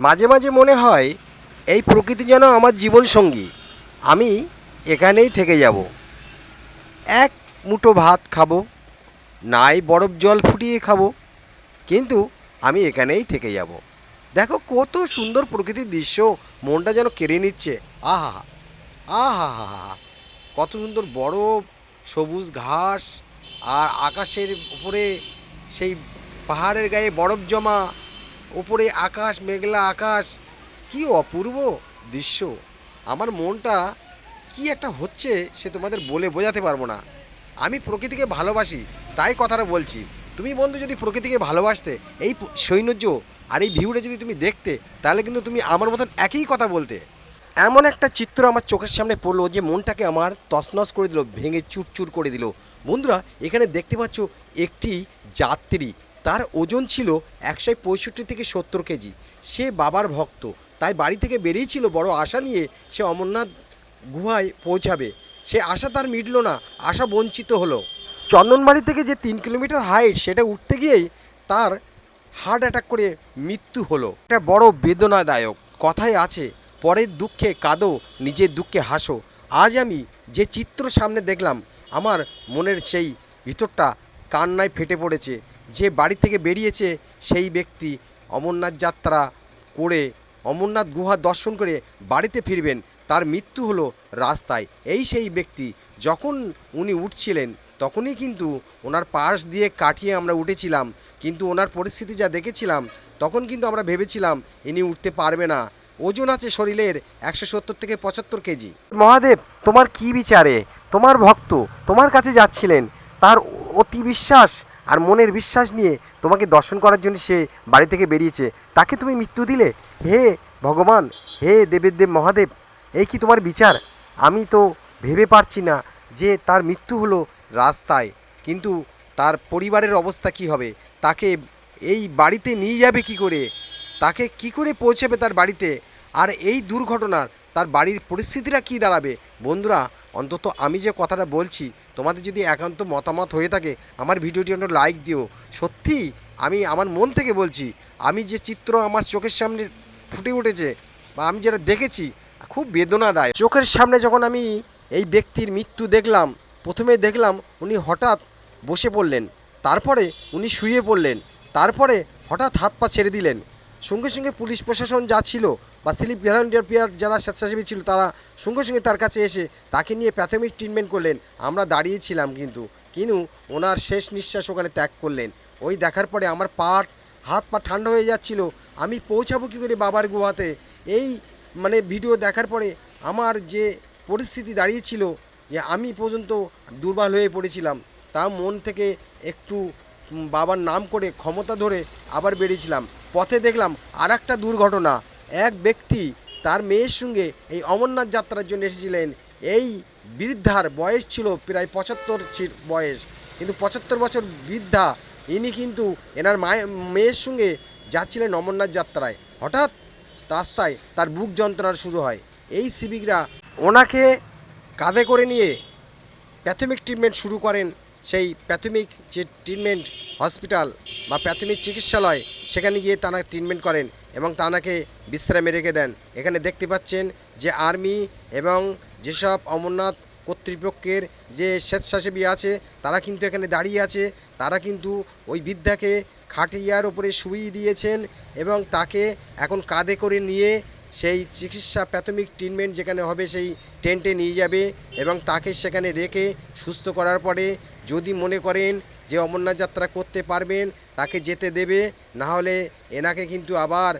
মাঝে মাঝে মনে হয় এই প্রকৃতি যেন আমার জীবন সঙ্গী। আমি এখানেই থেকে যাব। এক মুঠো ভাত খাব, নাই বরফ জল ফুটিয়ে খাব, কিন্তু আমি এখানেই থেকে যাব। দেখো কত সুন্দর প্রকৃতির দৃশ্য, মনটা যেন কেড়ে নিচ্ছে। আহা আহা হা হা কত সুন্দর বরফ, সবুজ ঘাস, আর আকাশের উপরে সেই পাহাড়ের গায়ে বরফ জমা। উপরে আকাশ, মেঘলা আকাশ, কি অপূর্ব দৃশ্য। আমার মনটা কি একটা হচ্ছে সে তোমাদের বলে বোঝাতে পারব না। আমি প্রকৃতিকে ভালোবাসি, তাই কথাটা বলছি। তুমি বন্ধু যদি প্রকৃতিকে ভালোবাসতে, এই সৌন্দর্য আর এই ভিউটা যদি তুমি দেখতে, তাহলে কিন্তু তুমি আমার মতন একই কথা বলতে। এমন একটা চিত্র আমার চোখের সামনে পড়ল যে মনটাকে আমার তছনছ করে দিল, ভেঙে চুরচুর করে দিল। বন্ধুরা, এখানে দেখতে পাচ্ছ একটি যাত্রী। তার ওজন ছিল একশো পঁয়ষট্টি থেকে সত্তর কেজি। সে বাবার ভক্ত, তাই বাড়ি থেকে বেরিয়েছিল বড় আশা নিয়ে সে অমরনাথ গুহায় পৌঁছাবে। সে আশা তার মিটল না, আশা বঞ্চিত হলো। চন্দনবাড়ি থেকে যে তিন কিলোমিটার হাইট, সেটা উঠতে গিয়েই তার হার্ট অ্যাটাক করে মৃত্যু হলো। এটা বড় বেদনাদায়ক কথায় আছে, পরের দুঃখে কাঁদো, নিজের দুঃখে হাসো। আজ আমি যে চিত্র সামনে দেখলাম, আমার মনের সেই ভিতরটা কান্নায় ফেটে পড়েছে। যে বাড়ি থেকে বেরিয়েছে সেই ব্যক্তি অমরনাথ যাত্রা করে অমরনাথ গুহা দর্শন করে বাড়িতে ফিরবেন। তার মৃত্যু হলো রাস্তায়। এই সেই ব্যক্তি, যখন উনি উঠছিলেন, তখনই কিন্তু ওনার পাশ দিয়ে কাটিয়ে আমরা উঠেছিলাম। কিন্তু ওনার পরিস্থিতি যা দেখেছিলাম, তখন কিন্তু আমরা ভেবেছিলাম ইনি উঠতে পারবে না। ওজন আছে শরীরের একশো সত্তর থেকে পঁচাত্তর কেজি। মহাদেব, তোমার কি বিচারে? তোমার ভক্ত তোমার কাছে যাচ্ছিলেন। তার অতি বিশ্বাস আর মনের বিশ্বাস নিয়ে তোমাকে দর্শন করার জন্য সে বাড়ি থেকে বেরিয়েছে। তাকে তুমি মৃত্যু দিলে? হে ভগবান, হে দেবের দেব মহাদেব, এই কি তোমার বিচার? আমি তো ভেবে পারছি না যে তার মৃত্যু হলো রাস্তায়। কিন্তু তার পরিবারের অবস্থা কি হবে? তাকে এই বাড়িতে নিয়ে যাবে কি করে? তাকে কি করে পৌঁছাবে তার বাড়িতে? আর এই দুর্ঘটনার তার বাড়ির পরিস্থিতিটা কি দাঁড়াবে? বন্ধুরা অন্তত আমি যে কথাটা বলছি, তোমাদের যদি একান্ত মতামত হয়ে থাকে, আমার ভিডিওটি একটা লাইক দিও। সত্যি, আমি আমার মন থেকে বলছি, আমি যে চিত্র আমার চোখের সামনে ফুটে উঠেছে বা আমি যেটা দেখেছি, খুব বেদনাদায় চোখের সামনে যখন আমি এই ব্যক্তির মৃত্যু দেখলাম, প্রথমে দেখলাম উনি হঠাৎ বসে পড়লেন, তারপরে উনি শুয়ে পড়লেন, তারপরে হঠাৎ হাত পা ছেড়ে দিলেন। সঙ্গে সঙ্গে পুলিশ প্রশাসন যা ছিল বা স্লিপ ভলেন্টিয়ার পিয়ার যারা স্বেচ্ছাসেবী ছিল তারা সঙ্গে সঙ্গে তার কাছে এসে তাকে নিয়ে প্রাথমিক ট্রিটমেন্ট করলেন। আমরা দাঁড়িয়েছিলাম কিন্তু। কিন্তু ওনার শেষ নিঃশ্বাস ওখানে ত্যাগ করলেন। ওই দেখার পরে আমার পা হাত পা ঠান্ডা হয়ে যাচ্ছিল। আমি পৌঁছাবো কী করে বাবার গুহাতে? এই মানে ভিডিও দেখার পরে আমার যে পরিস্থিতি দাঁড়িয়েছিল যে আমি পর্যন্ত দুর্বল হয়ে পড়েছিলাম। তা মন থেকে একটু বাবার নাম করে ক্ষমতা ধরে আবার বেরিয়েছিলাম। পথে দেখলাম আর একটা দুর্ঘটনা। এক ব্যক্তি তার মেয়ের সঙ্গে এই অমরনাথ যাত্রার জন্য এসেছিলেন। এই বৃদ্ধার বয়স ছিল প্রায় পঁচাত্তর বয়স। কিন্তু পঁচাত্তর বছর বৃদ্ধা, ইনি কিন্তু এনার মায়ের মেয়ের সঙ্গে যাচ্ছিলেন অমরনাথ যাত্রায়। হঠাৎ রাস্তায় তার বুক যন্ত্রণা শুরু হয়। এই সিভিকরা ওনাকে কাঁধে করে নিয়ে প্রাথমিক ট্রিটমেন্ট শুরু করেন। সেই প্রাথমিক যে ট্রিটমেন্ট হসপিটাল বা প্রাথমিক চিকিৎসালয়, সেখানে গিয়ে তারা ট্রিটমেন্ট করেন এবং তানাকে বিশ্রামে রেখে দেন। এখানে দেখতে পাচ্ছেন যে আর্মি এবং যেসব অমরনাথ কর্তৃপক্ষের যে স্বেচ্ছাসেবী আছে, তারা কিন্তু এখানে দাঁড়িয়ে আছে। তারা কিন্তু ওই বৃদ্ধাকে খাটিয়ার উপরে শুইয়ে দিয়েছেন এবং তাকে এখন কাঁধে করে নিয়ে সেই চিকিৎসা প্রাথমিক ট্রিটমেন্ট যেখানে হবে সেই টেন্টে নিয়ে যাবে এবং তাকে সেখানে রেখে সুস্থ করার পরে যদি মনে করেন যে অমরনাথ যাত্রা করতে পারবেন, তাকে যেতে দেবে, না হলে এনাকে কিন্তু আবার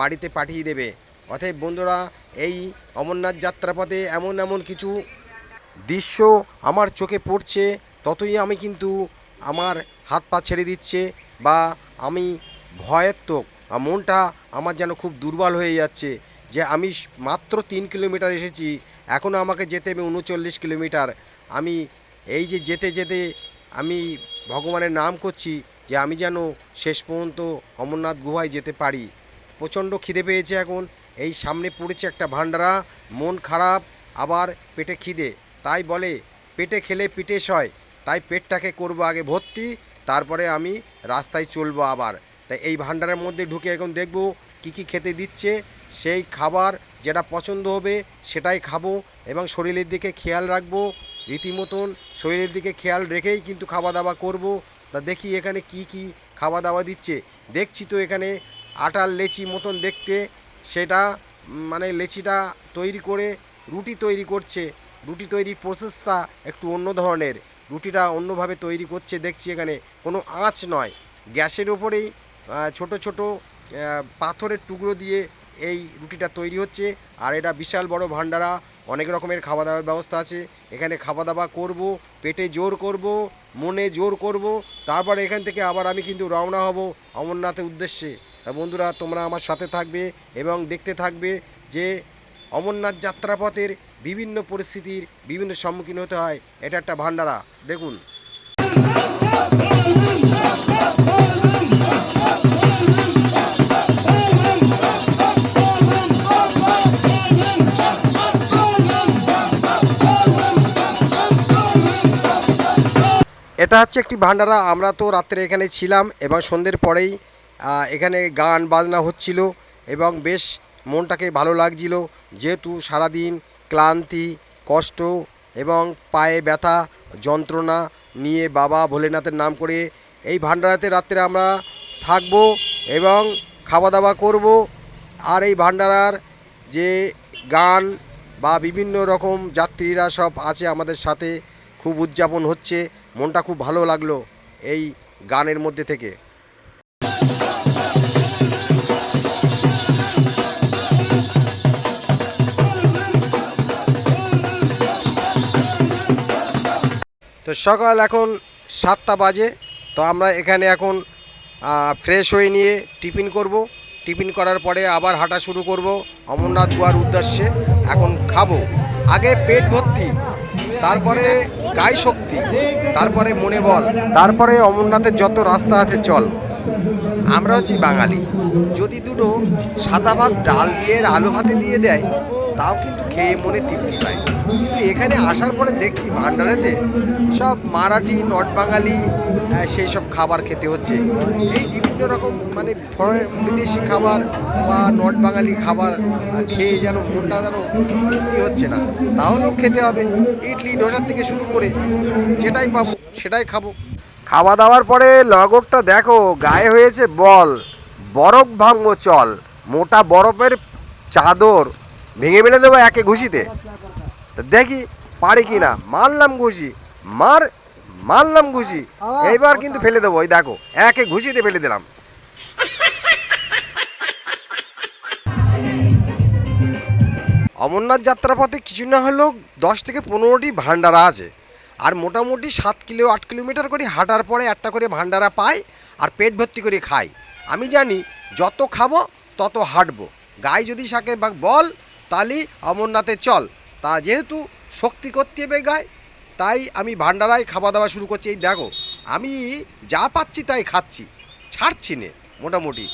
বাড়িতে পাঠিয়ে দেবে। অতএব বন্ধুরা, এই অমরনাথ যাত্রাপথে এমন এমন কিছু দৃশ্য আমার চোখে পড়ছে, ততই আমি কিন্তু আমার হাত পা ছেড়ে দিচ্ছে বা আমি ভয়াত্মক মনটা আমার যেন খুব দুর্বল হয়ে যাচ্ছে যে আমি মাত্র তিন কিলোমিটার এসেছি এখনও আমাকে যেতে হবে উনচল্লিশ কিলোমিটার। আমি এই যে যেতে যেতে আমি ভগবানের নাম করছি যে আমি যেন শেষ পর্যন্ত অমরনাথ গুহায় যেতে পারি। প্রচণ্ড খিদে পেয়েছে এখন। এই সামনে পড়েছে একটা ভান্ডারা মন খারাপ, আবার পেটে খিদে। তাই বলে, পেটে খেলে পিঠে সয় তাই পেটটাকে করব আগে ভর্তি, তারপরে আমি রাস্তায় চলবো আবার। তাই এই ভান্ডারের মধ্যে ঢুকে এখন দেখব কী কী খেতে দিচ্ছে, সেই খাবার যেটা পছন্দ হবে সেটাই খাব এবং শরীরের দিকে খেয়াল রাখব। রীতিমতন শরীরের দিকে খেয়াল রেখেই কিন্তু খাওয়া দাওয়া করব। তা দেখি এখানে কি কি খাওয়া দাওয়া দিচ্ছে। দেখছি তো এখানে আটার লেচি মতন দেখতে। সেটা মানে লেচিটা তৈরি করে রুটি তৈরি করছে। রুটি তৈরির প্রসেসটা একটু অন্য ধরনের। রুটিটা অন্যভাবে তৈরি করছে দেখছি এখানে। কোনো আঁচ নয়। গ্যাসের ওপরেই ছোট ছোট পাথরের টুকরো দিয়ে এই রুটিটা তৈরি হচ্ছে। আর এটা বিশাল বড় ভান্ডারা, অনেক রকমের খাওয়া দাওয়ার ব্যবস্থা আছে। এখানে খাওয়া দাওয়া করব, পেটে জোর করব, মনে জোর করব। তারপর এখান থেকে আবার আমি কিন্তু রওনা হব অমরনাথের উদ্দেশ্যে। বন্ধুরা, তোমরা আমার সাথে থাকবে এবং দেখতে থাকবে যে অমরনাথ যাত্রাপথের বিভিন্ন পরিস্থিতির বিভিন্ন সম্মুখীন হতে হয়। এটা একটা ভান্ডারা। দেখুন। এটা হচ্ছে একটি ভান্ডারা। আমরা তো রাত্রে এখানে ছিলাম এবং সন্ধ্যের পরেই এখানে গান বাজনা হচ্ছিল এবং বেশ মনটাকে ভালো লাগছিল। যেহেতু সারাদিন ক্লান্তি, কষ্ট এবং পায়ে ব্যথা, যন্ত্রণা নিয়ে বাবা ভোলেনাথের নাম করে এই ভান্ডারাতে রাত্রে আমরা থাকব এবং খাওয়া দাওয়া করব। আর এই ভান্ডারার যে গান বা বিভিন্ন রকম যাত্রীরা সব আছে আমাদের সাথে, খুব উদযাপন হচ্ছে। মনটা খুব ভালো লাগল এই গানের মধ্যে থেকে। তো সকাল এখন সাতটা বাজে, তো আমরা এখানে এখন ফ্রেশ হয়ে নিয়ে টিফিন করব। টিফিন করার পরে আবার হাঁটা শুরু করব অমরনাথ গোয়ার উদ্দেশ্যে। এখন খাব। আগে পেট ভর্তি। তারপরে গায়ে শক্তি, তারপরে মনে বল, তারপরে অমরনাথের যত রাস্তা আছে চল। আমরা হচ্ছি বাঙালি। যদি দুটো সাদা ভাত ডাল দিয়ে আলু ভাতে দিয়ে দেয়, তাও কিন্তু খেয়ে মনে তৃপ্তি পায়। কিন্তু এখানে আসার পরে দেখছি ভান্ডারেতে সব মারাঠি নট বাঙালি সেই সব খাবার খেতে হচ্ছে। এই বিভিন্ন রকম মানে বিদেশি খাবার বা নট বাঙালি খাবার খেয়ে যেন মনটা যেন তৃপ্তি হচ্ছে না, তাহলেও খেতে হবে। ইডলি ডোসার থেকে শুরু করে যেটাই পাবো, সেটাই খাব। খাওয়া দাওয়ার পরে লগরটা দেখো, গায়ে হয়েছে বল। বরফ ভাঙবো চল, মোটা বরফের চাদর ভেঙে ফেলে দেবো একে ঘুষিতে। তা দেখি পারি কি না। মারলাম ঘুষি। মার মারলাম ঘুষি। এইবার কিন্তু ফেলে দেবো ওই দেখো একে ঘুষিতে ফেলে দিলাম। অমরনাথ যাত্রাপথে কিছু না হলেও দশ থেকে পনেরোটি ভান্ডারা আছে। আর মোটামুটি সাত কিলো আট কিলোমিটার করে হাঁটার পরে একটা করে ভান্ডারা পাই আর পেট ভর্তি করে খাই আমি জানি যত খাব তত হাঁটবো। গায়ে যদি সাকে বল তাহলে অমরনাথে চল। তা যেহেতু শক্তি করতে হবে গায়ে তাই আমি ভান্ডারায় খাওয়া দাওয়া শুরু করছি। এই দেখো আমি যা পাচ্ছি তাই খাচ্ছি ছাড়ছি নে মোটামুটি।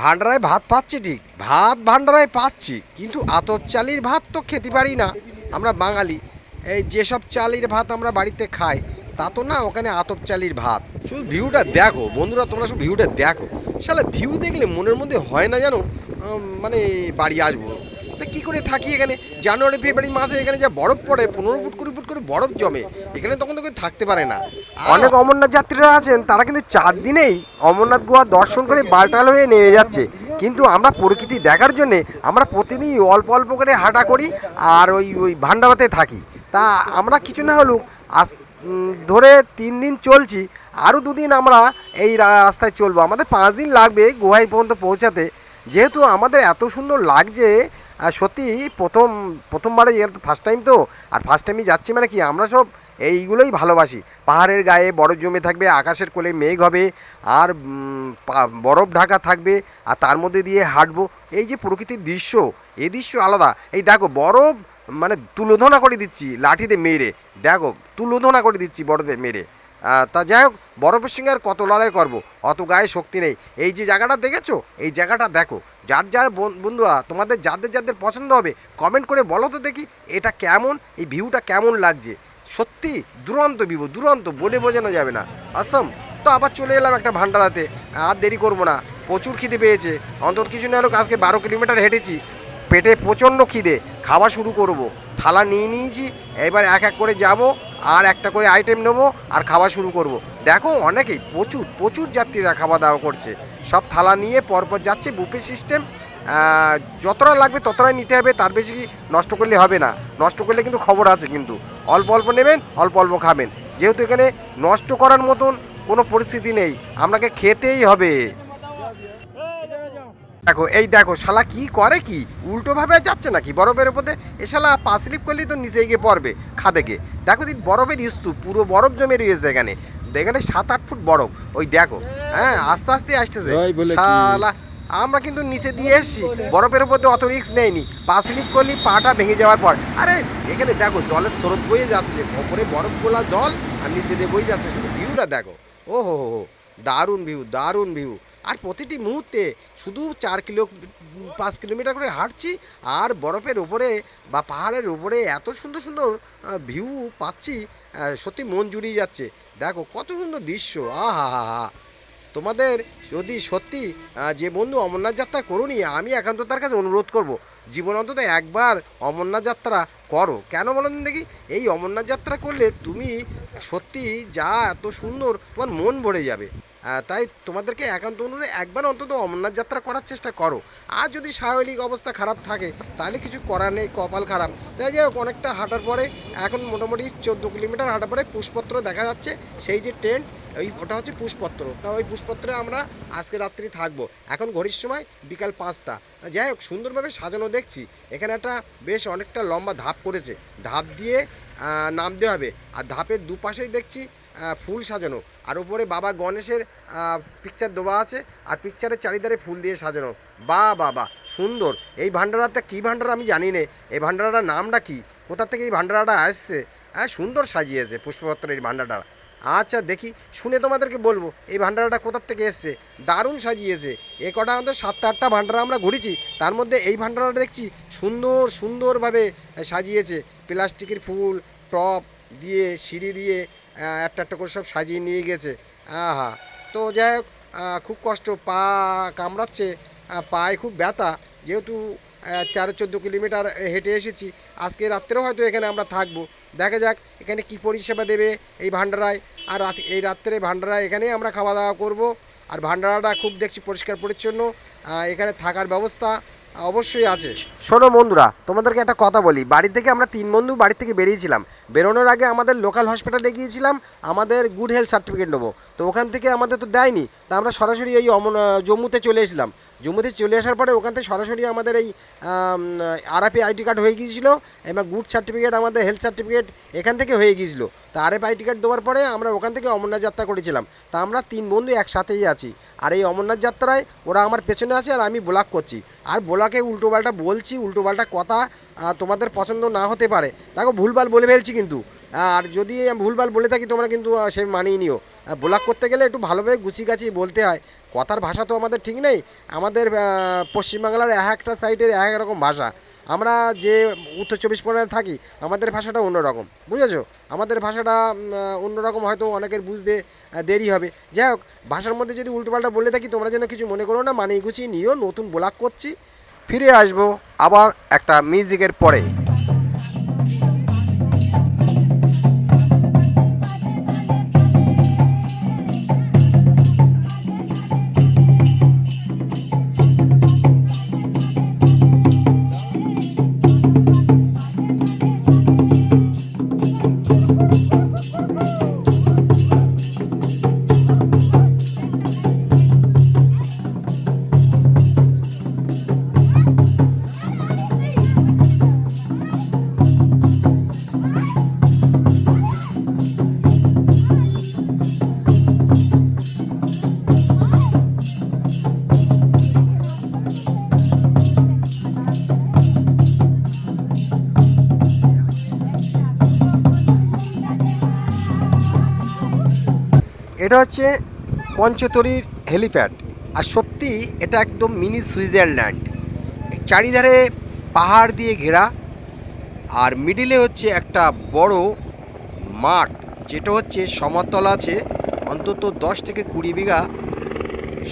ভান্ডারায় ভাত পাচ্ছি ঠিক ভাত ভান্ডারায় পাচ্ছি কিন্তু আতপ চালির ভাত তো খেতে পারি না আমরা বাঙালি। এই যেসব চালির ভাত আমরা বাড়িতে খাই তা তো না ওখানে আতপ চালির ভাত। শুধু ভিউটা দেখো বন্ধুরা তোমরা শুধু ভিউটা দেখো। শালা ভিউ দেখলে মনের মধ্যে হয় না উম, মানে বাড়ি আসব। তা কী করে থাকি এখানে? জানুয়ারি ফেব্রুয়ারি মাসে এখানে যা বরফ পড়ে পনেরো ফুট কুড়ি ফুট করে বরফ জমে। এখানে তখন তো কেউ থাকতে পারে না। অনেক অমরনাথ যাত্রীরা আছেন তারা কিন্তু চার দিনেই অমরনাথ গুহা দর্শন করে বালটাল হয়ে নেমে যাচ্ছে। কিন্তু আমরা প্রকৃতি দেখার জন্যে আমরা প্রতিদিনই অল্প অল্প করে হাঁটা করি আর ওই ওই ভান্ডারাতে থাকি। তা আমরা কিছু না হলেও উম, ধরে তিন দিন চলছি আরও দুদিন আমরা এই রাস্তায় চলবো। আমাদের পাঁচ দিন লাগবে গুহায় পর্যন্ত পৌঁছাতে। যেহেতু আমাদের এত সুন্দর লাগছে সত্যি, প্রথম প্রথমবারে ফার্স্ট টাইম তো, আর ফার্স্ট টাইমই যাচ্ছি মানে কি, আমরা সব এইগুলোই ভালোবাসি। পাহাড়ের গায়ে বরফ জমে থাকবে, আকাশের কোলে মেঘ হবে, আর বরফ ঢাকা থাকবে, আর তার মধ্যে দিয়ে হাঁটবো। এই যে প্রকৃতির দৃশ্য, এই দৃশ্য আলাদা। এই দেখো, বরফ মানে তুলোধনা করে দিচ্ছি, লাঠিতে মেরে। দেখো, তুলোধনা করে দিচ্ছি বরফে মেরে। তা যাই হোক, বরফের সঙ্গে আর কত লড়াই করব? অত গায়ে শক্তি নেই। এই যে জায়গাটা দেখেছ? এই জায়গাটা দেখো। যার যার বন- বন্ধুরা, তোমাদের যাদের যাদের পছন্দ হবে কমেন্ট করে বলো তো দেখি এটা কেমন, এই ভিউটা কেমন লাগছে। সত্যি, দুরন্ত ভিউ দুরন্ত বলে বোঝানো যাবে না। আসাম তো আবার চলে এলাম একটা ভান্ডারাতে। আর দেরি করব না। প্রচুর খিদে পেয়েছে। অন্তত কিছু না হোক, আজকে বারো কিলোমিটার হেঁটেছি। পেটে প্রচণ্ড খিদে। খাওয়া শুরু করব। থালা নিয়ে নিয়েছি। এবার এক এক করে যাব। আর একটা করে আইটেম নেব আর খাওয়া শুরু করব। দেখো অনেকেই, প্রচুর প্রচুর যাত্রীরা খাওয়া দাওয়া করছে। সব থালা নিয়ে পরপর যাচ্ছে বুফে সিস্টেম যতটা লাগবে ততটাই নিতে হবে, তার বেশি নষ্ট করলে হবে না। নষ্ট করলে কিন্তু খবর আছে কিন্তু। অল্প অল্প নেবেন, অল্প অল্প খাবেন। যেহেতু এখানে নষ্ট করার মতন কোনো পরিস্থিতি নেই, আপনাকে খেতেই হবে। দেখো এই দেখো শালা কি করে কি? উল্টোভাবে যাচ্ছে নাকি? বরফের উপরে এ শালা পা স্লিপ করলেই তো নিচে গিয়ে পড়বে খাদে গিয়ে দেখো দিন বরফের স্তূপ পুরো বরফ জমে রয়েছে এখানে। এখানে সাত আট ফুট বরফ। ওই দেখো হ্যাঁ আস্তে আস্তে আসতেছে? শালা আমরা কিন্তু নিচে দিয়ে এসেছি। বরফের উপর অত রিক্স নেয়নি পা স্লিপ করলি পাটা ভেঙে যাওয়ার পর। আরে এখানে দেখো জলের স্রোত বয়ে যাচ্ছে। ওপরে বরফ গোলা জল আর নিচে দিয়ে বয়ে যাচ্ছে শুধু ভিউটা দেখো। ও হো হো হো দারুণ ভিউ দারুণ ভিউ আর প্রতিটি মুহূর্তে শুধু চার কিলো, পাঁচ কিলোমিটার করে হাঁটছি আর বরফের উপরে বা পাহাড়ের উপরে এত সুন্দর সুন্দর ভিউ পাচ্ছি সত্যি মন জুড়িয়ে যাচ্ছে। দেখো কত সুন্দর দৃশ্য, আহা হা হা। তোমাদের যদি সত্যি যে বন্ধু অমরনাথ যাত্রা করুনি, আমি একান্ত তার কাছে অনুরোধ করব, জীবন অন্তত একবার অমরনাথ যাত্রা করো। কেন বলেন দেখি? এই অমরনাথ যাত্রা করলে তুমি সত্যি যা এত সুন্দর, তোমার মন ভরে যাবে। তাই তোমাদেরকে একান্ত অনুরোধ, একবার অন্তত অমরনাথ যাত্রা করার চেষ্টা করো। আর যদি শারীরিক অবস্থা খারাপ থাকে, তাহলে কিছু করার নেই, কপাল খারাপ। তাই যাই হোক, অনেকটা হাঁটার পরে, এখন মোটামুটি চোদ্দ কিলোমিটার হাঁটার পরে পুষ্পত্র দেখা যাচ্ছে, সেই যে টেন্ট ওই ওটা হচ্ছে পুষ্পত্র। তা ওই পুষ্পত্রে আমরা আজকে রাত্রি থাকব। এখন ঘড়ির সময় বিকাল পাঁচটা। যাই হোক, সুন্দরভাবে সাজানো দেখছি। এখানে একটা বেশ অনেকটা লম্বা ধাপ করেছে। ধাপ দিয়ে নামতে হবে। আর ধাপের দুপাশেই দেখছি ফুল সাজানো। আর উপরে বাবা গণেশের পিকচার দেওয়া আছে। আর পিকচারের চারিধারে ফুল দিয়ে সাজানো। বা বাবা সুন্দর। এই ভান্ডারাটা কী ভান্ডারা আমি জানি না। এই ভান্ডারাটার নামটা কি? কোথা থেকে এই ভান্ডারাটা আসছে? হ্যাঁ সুন্দর সাজিয়েছে পুষ্পপত্রের এই ভান্ডারটা আচ্ছা দেখি, শুনে তোমাদেরকে বলব, এই ভান্ডারাটা কোথার থেকে এসছে? দারুণ সাজিয়েছে। এ কটা আমাদের সাতটা, আটটা ভান্ডারা আমরা ঘুরেছি, তার মধ্যে এই ভান্ডারাটা দেখছি সুন্দর, সুন্দরভাবে সাজিয়েছে। প্লাস্টিকের ফুল, টপ দিয়ে, সিঁড়ি দিয়ে একটা একটা করে সব সাজিয়ে নিয়ে গেছে। আহা, তো যাই হোক খুব কষ্ট, পা কামড়াচ্ছে পায়ে খুব ব্যথা। যেহেতু তেরো, চোদ্দ কিলোমিটার হেঁটে এসেছি, আজকে রাত্রেও হয়তো এখানে আমরা থাকব। দেখা যাক, এখানে কি পরিষেবা দেবে এই ভান্ডারায় আর রাত, এই রাত্রে ভান্ডারা এখানেই আমরা খাওয়া দাওয়া করব। আর ভান্ডারাটা খুব দেখছি পরিষ্কার পরিচ্ছন্ন। এখানে থাকার ব্যবস্থা। অবশ্যই আছে। শোনো বন্ধুরা, তোমাদেরকে একটা কথা বলি। বাড়ি থেকে আমরা তিন বন্ধু বাড়ি থেকে বেরিয়েছিলাম। বেরোনোর আগে আমাদের লোকাল হসপিটালে গিয়েছিলাম, আমাদের গুড হেলথ সার্টিফিকেট নেব। তো ওখান থেকে আমাদের তো দেয়নি, তা আমরা সরাসরি এই জম্মুতে চলে এসেছিলাম। জম্মুতে চলে আসার পরে ওখান থেকে সরাসরি আমাদের এই আরআপি আইডি কার্ড হয়ে গিয়েছিল, এবং গুড সার্টিফিকেট আমাদের হেলথ সার্টিফিকেট এখান থেকে হয়ে গিয়েছিল। তা আরএফ আইডি কার্ড দেওয়ার পরে আমরা ওখান থেকে অমরনাথ যাত্রা করেছিলাম। তা আমরা তিন বন্ধু একসাথেই আছি। আর এই অমরনাথ যাত্রায় ওরা আমার পেছনে আছে, আর আমি ব্লক করছি। আর ব্লকে উল্টোপাল্টা বলছি উল্টোপাল্টা কথা তোমাদের পছন্দ না হতে পারে। দেখো, ভুলভাল বলে ফেলছি কিন্তু। আর যদি ভুলভাল বলে থাকি, তোমরা কিন্তু সে মানিয়ে নিও। ব্লক করতে গেলে একটু ভালোভাবে গুছিয়ে গাছিয়ে বলতে হয়। কথার ভাষা তো আমাদের ঠিক নেই। আমাদের পশ্চিমবাংলার এক একটা সাইডের এক এক রকম ভাষা। আমরা যে উত্তর চব্বিশ পরগনায় থাকি, আমাদের ভাষাটা অন্যরকম। বুঝেছ? আমাদের ভাষাটা অন্যরকম হয়তো অনেকের বুঝতে দেরি হবে। যাই হোক, ভাষার মধ্যে যদি উল্টোপাল্টা বলে থাকি, তোমরা যেন কিছু মনে করো না, মানিয়ে গুছিয়ে নিও। নতুন ব্লগ করছি। ফিরে আসব আবার একটা মিউজিকের পরে। এটা হচ্ছে পঞ্চতরীর হেলিপ্যাড। আর সত্যি এটা একদম মিনি সুইজারল্যান্ড। চারিধারে পাহাড় দিয়ে ঘেরা। আর মিডিলে হচ্ছে একটা বড় মাঠ, যেটা হচ্ছে সমতল আছে, অন্তত দশ থেকে কুড়ি বিঘা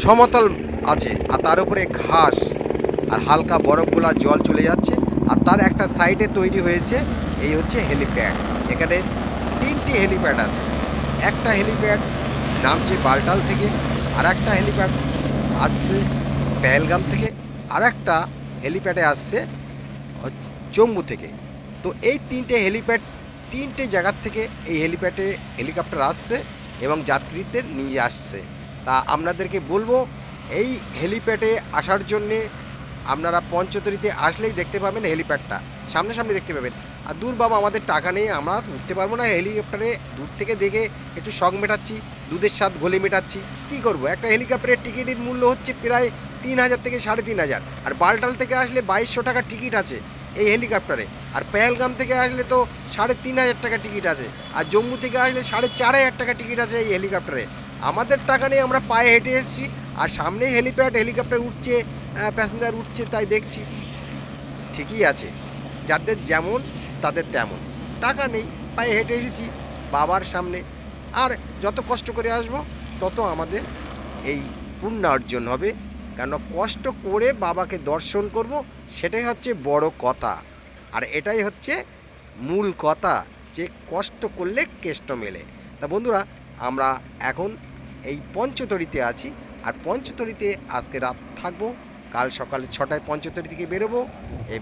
সমতল আছে, আর তার উপরে ঘাস, আর হালকা বরফগুলা জল চলে যাচ্ছে, আর তার একটা সাইডে তৈরি হয়েছে এই হচ্ছে হেলিপ্যাড। এখানে তিনটি হেলিপ্যাড আছে। একটা হেলিপ্যাড নামছে বালটাল থেকে আর একটা হেলিপ্যাড আসছে পেহেলগাম থেকে আর একটা হেলিপ্যাডে আসছে জম্মু থেকে। তো এই তিনটে হেলিপ্যাড, তিনটে জায়গার থেকে এই হেলিপ্যাডে হেলিকপ্টার আসছে এবং যাত্রীদের নিয়ে আসছে। তা আপনাদেরকে বলব, এই হেলিপ্যাডে আসার জন্যে আপনারা পঞ্চতরিতে আসলেই দেখতে পাবেন হেলিপ্যাডটা। সামনে সামনে দেখতে পাবেন। আর দূর বাবা, আমাদের টাকা নেই, আমরা উঠতে পারব না। হেলিকপ্টারে দূর থেকে দেখে একটু শখ মেটাচ্ছি, দুধের স্বাদ ঘোলে মেটাচ্ছি। কী করব? একটা হেলিকপ্টারের টিকিটের মূল্য হচ্ছে প্রায় তিন হাজার থেকে সাড়ে তিন হাজার। আর বালটাল থেকে আসলে বাইশশো টাকার টিকিট আছে এই হেলিকপ্টারে। আর পেহেলগাম থেকে আসলে তো সাড়ে তিন হাজার টাকা টিকিট আছে। আর জম্মু থেকে আসলে সাড়ে চার হাজার টাকা টিকিট আছে এই হেলিকপ্টারে। আমাদের টাকা নেই আমরা পায়ে হেঁটে এসেছি। আর সামনে হেলিপ্যাড, হেলিকপ্টার উঠছে। প্যাসেঞ্জার উঠছে, তাই দেখছি। ঠিকই আছে। যাদের যেমন, তাদের তেমন। টাকা নেই, পায়ে হেঁটে এসেছি বাবার সামনে। আর যত কষ্ট করে আসব, তত আমাদের এই পুণ্য অর্জন হবে। কেন কষ্ট করে বাবাকে দর্শন করব, সেটাই হচ্ছে বড় কথা। আর এটাই হচ্ছে মূল কথা, যে কষ্ট করলে কেষ্ট মেলে। তা বন্ধুরা, আমরা এখন এই পঞ্চতরিতে আছি। আর পঞ্চতরিতে আজকে রাত থাকব। কাল সকাল ছটায় পঞ্চতরী থেকে বেরোবো এই